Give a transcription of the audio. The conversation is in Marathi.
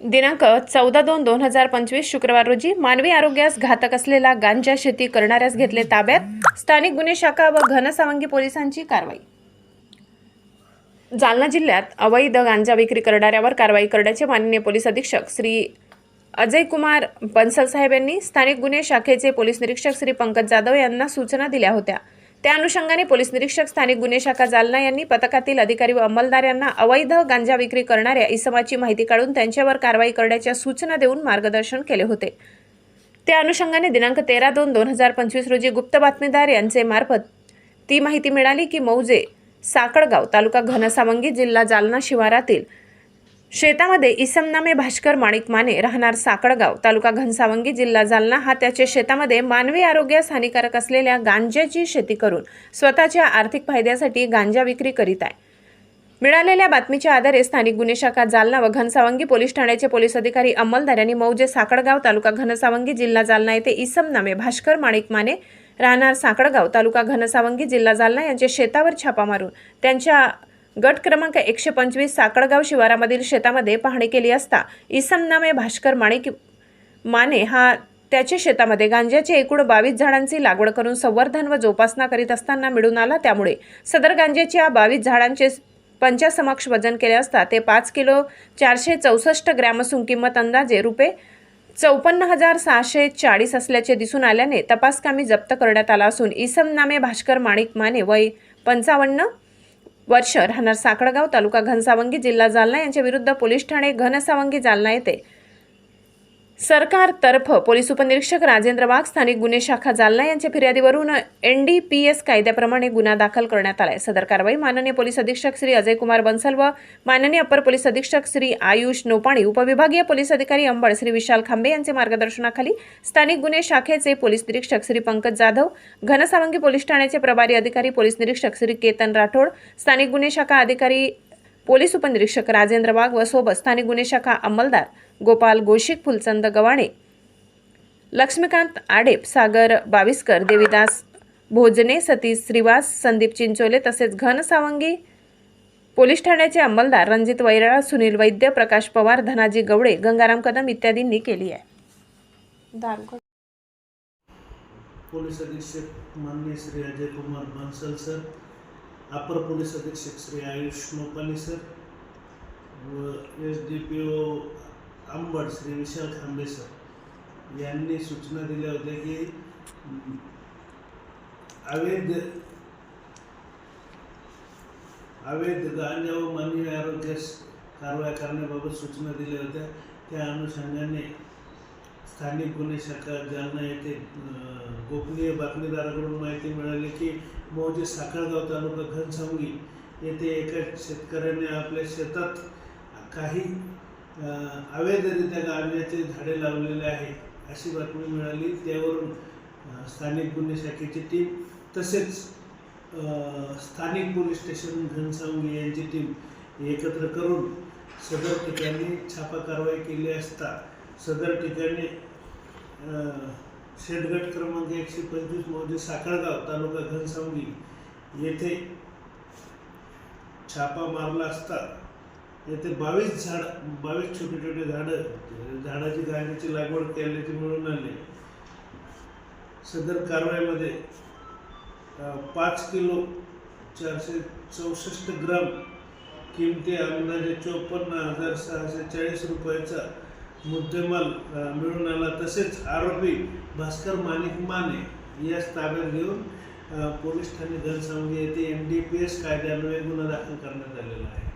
दिनांक चौदा दोन दोन हजार पंचवीस शुक्रवार रोजी मानवी आरोग्यास घातक असलेला गांजा शेती करणाऱ्यास घेतले ताब्यात. स्थानिक गुन्हे शाखा व घनसावंगी पोलिसांची कारवाई. जालना जिल्ह्यात अवैध गांजा विक्री करणाऱ्यावर कारवाई करण्याचे माननीय पोलीस अधीक्षक श्री अजय कुमार बन्सल साहेब यांनी स्थानिक गुन्हे शाखेचे पोलीस निरीक्षक श्री पंकज जाधव यांना सूचना दिल्या होत्या. त्या अनुषंगाने पोलीस निरीक्षक स्थानिक गुन्हे शाखा जालना यांनी पथकातील अधिकारी व अंमलदार यांना अवैध गांजा विक्री करणाऱ्या इसमाची माहिती काढून त्यांच्यावर कारवाई करण्याच्या सूचना देऊन मार्गदर्शन केले होते. त्या अनुषंगाने दिनांक तेरा दोन दोन हजार पंचवीस रोजी गुप्त बातमीदार यांचे मार्फत ती माहिती मिळाली की मौजे साकडगाव तालुका घनसावंगी जिल्हा जालना शिवारातील शेतामध्ये इसमनामे भास्कर माणिक माने राहणार साकडगाव तालुका घनसावंगी जिल्हा जालना. हा त्याच्या शेतामध्ये मानवी आरोग्यास हानिकारक असलेल्या गांज्याची शेती करून स्वतःच्या आर्थिक फायद्यासाठी गांजा विक्री करीत आहे. मिळालेल्या बातमीच्या आधारे स्थानिक गुन्हे शाखा जालना व घनसावंगी पोलीस ठाण्याचे पोलीस अधिकारी अंमलदार यांनी मौजे साकडगाव तालुका घनसावंगी जिल्हा जालना येथे इसमनामे भास्कर माणिक माने राहणार साकडगाव तालुका घनसावंगी जिल्हा जालना यांच्या शेतावर छापा मारून त्यांच्या गट क्रमांक एकशे पंचवीस साकडगाव शिवारामधील शेतामध्ये पाहणी केली असता इसम नामे भास्कर माणिक माने हा त्याच्या शेतामध्ये गांजाची एकूण बावीस झाडांची लागवड करून संवर्धन व जोपासना करीत असताना मिळून आला. त्यामुळे सदर गांजेच्या बावीस झाडांचे पंचासमक्ष वजन केले असता ते पाच किलो चारशे चौसष्ट ग्रॅम असून किंमत अंदाजे रुपये चौपन्न हजार सहाशे चाळीस असल्याचे दिसून आल्याने तपासकामी जप्त करण्यात आला असून इसम नामे भास्कर माणिक माने वय पंचावन्न वर्ष राहणार साकडगाव तालुका घनसावंगी जिल्हा जालना यांच्या विरुद्ध पोलीस ठाणे घनसावंगी जालना येथे सरकारतर्फ पोलीस उपनिरीक्षक राजेंद्र वाघ स्थानिक गुन्हे शाखा जालना यांच्या फिर्यादीवरून एन डी पी एस कायद्याप्रमाणे गुन्हा दाखल करण्यात आलाय. सदर कारवाई माननीय पोलीस अधीक्षक श्री अजय कुमार बन्सल व माननीय अप्पर पोलीस अधीक्षक श्री आयुष नोपाणी उपविभागीय पोलीस अधिकारी अंबड श्री विशाल खांबे यांचे मार्गदर्शनाखाली स्थानिक गुन्हे शाखेचे पोलीस निरीक्षक श्री पंकज जाधव घनसावंगी पोलीस ठाण्याचे प्रभारी अधिकारी पोलीस निरीक्षक श्री केतन राठोड स्थानिक गुन्हे शाखा अधिकारी पोलीस उपनिरीक्षक राजेंद्र वाघ व सोबत स्थानिक गुन्हे शाखा अंमलदार गोपाल गोशिक फुलचंद गवाणे लक्ष्मीकांत आडेप सागर बाविस्कर देविदास भोजने सतीश श्रीवास संदीप चिंचोले तसेच घनसावंगी पोलीस ठाण्याचे अंमलदार रणजित वैराळ सुनील वैद्य प्रकाश पवार धनाजी गवडे गंगाराम कदम इत्यादींनी केली आहे. पोलीस अधीक्षक माननीय श्री अजय कुमार बन्सल सर अपर पोलीस अधीक्षक श्री आयुष नोपाली सर व S D P O Ambad Shri Vishal Khambe sir यांनी सूचना दिल्या होत्या की अवैध अवैध गांजा व मानवी आरोग्यास कारवाया करण्याबाबत सूचना दिल्या होत्या. त्या अनुषंगाने स्थानिक गुन्हे शाखा जालना येथे गोपनीय बातमीदाराकडून माहिती मिळाली की मौजे साखळगाव तालुका घनसावंगी येथे एका शेतकऱ्याने आपल्या शेतात काही अवैधरित्या गांजाचे झाडे लावलेले आहे अशी बातमी मिळाली. त्यावरून स्थानिक गुन्हे शाखेची टीम तसेच स्थानिक पोलीस स्टेशन घनसावंगी यांची टीम एकत्र करून सदर ठिकाणी छापा कारवाई केली असता सदर ठिकाणी शेतगट क्रमांक एकशे पंचवीस मौजे साखळगाव तालुका घनसावंगी येथे छापा मारला असता. येथे बावीस झाड बावीस छोटे छोटे झाडं झाडाची गांजाची लागवड केल्याचे मिळून आले. सदर कारवाईमध्ये पाच किलो चारशे चौसष्ट ग्राम किमती अंदाजे चोपन्न हजार सहाशे चाळीस रुपयाचा मुद्देमाल मिळून आला. तसेच आरोपी भास्कर माणिक माने यास ताब्यात घेऊन पोलीस ठाणे घनसावंगी येथे एम डी पी एस कायद्यान्वये गुन्हा दाखल करण्यात आलेला आहे.